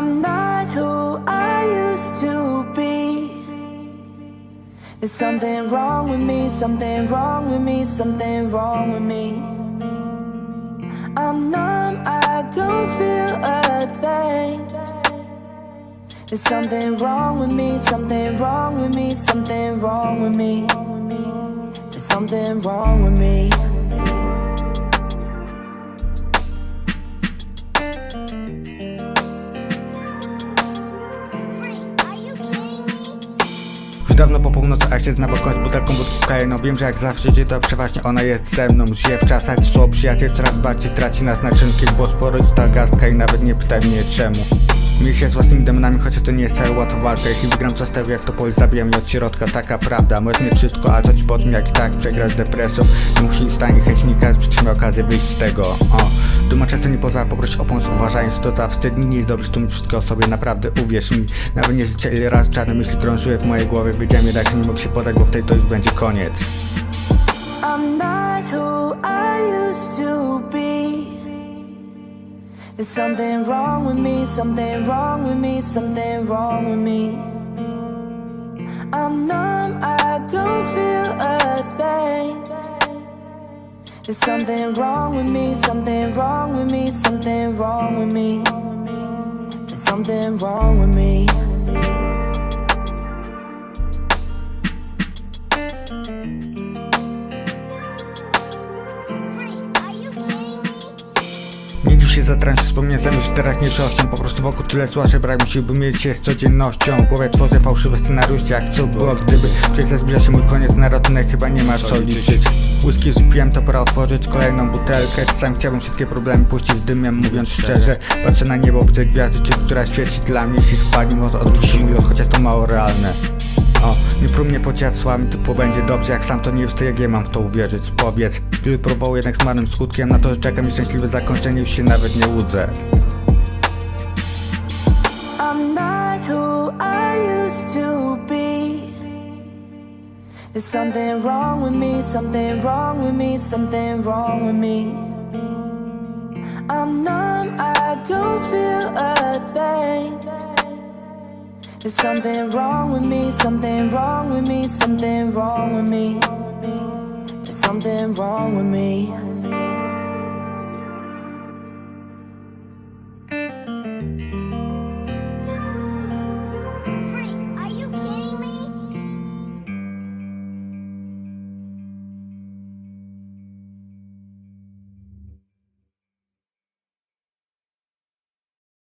I'm not who I used to be. There's something wrong with me, something wrong with me, something wrong with me. I'm numb, I don't feel a thing. There's something wrong with me, something wrong with me, something wrong with me. There's something wrong with me. Dawno po północy, a siedzę na balkonie z butelką wódki kraju No wiem, że jak zawsze dzieje to przeważnie ona jest ze mną. Żyję w czasach, słowo przyjaciel coraz bardziej traci na znaczynki Bo sporo jest ta garstka i nawet nie pytaj mnie czemu Mierzę się z własnymi demonami, chociaż to nie jest cała łatwa walka. Jeśli wygram co stawię jak to pol, zabijam mnie od środka. Taka prawda, możesz mieć wszystko, a coś po tym jak i tak przegrać z depresją. Nie musi stanie chętnika, przecież miał okazję wyjść z tego. O. Duma często nie pozwala poprosić o pomoc, uważając to za wstyd Nie jest dobrze tłumić wszystko o sobie, naprawdę uwierz mi. Nawet nie życzę ile razy czarne myśli krążyły w mojej głowie. Wiedziałem jednak, że nie mógł się podać, bo w tej to już będzie koniec. I'm not who I used to be. There's something wrong with me, something wrong with me, something wrong with me. I'm numb, I don't feel a thing. There's something wrong with me, something wrong with me, something wrong with me. There's something wrong with me. Dziw się zatrącić wspomnień zamiast teraźniejszością Po prostu wokół tyle zła, że brak mi sił, by mieć się z codziennością. W głowie tworzę fałszywe scenariusze, jak co było gdyby Czyli zbliża się mój koniec. Na ratunek, chyba nie ma co liczyć. Whisky zupiłem, to pora otworzyć kolejną butelkę. Czasem chciałbym wszystkie problemy puścić z dymem, mówiąc szczerze. Patrzę na niebo, widzę gwiazdy, czy która świeci dla mnie. Jeśli spadnie, może odwrócić milo, chociaż to mało realne o, nie prób mnie pociać słami, typu będzie dobrze Jak sam to nie to jak ja mam w to uwierzyć Powiedz, który próbował jednak z marnym skutkiem Na to, że czeka mi szczęśliwe zakończenie Już się nawet nie łudzę I'm not who I used to be. There's something wrong with me, something wrong with me, something wrong with me. I'm numb, I don't feel a. There's something wrong with me, something wrong with me, something wrong with me. There's something wrong with me.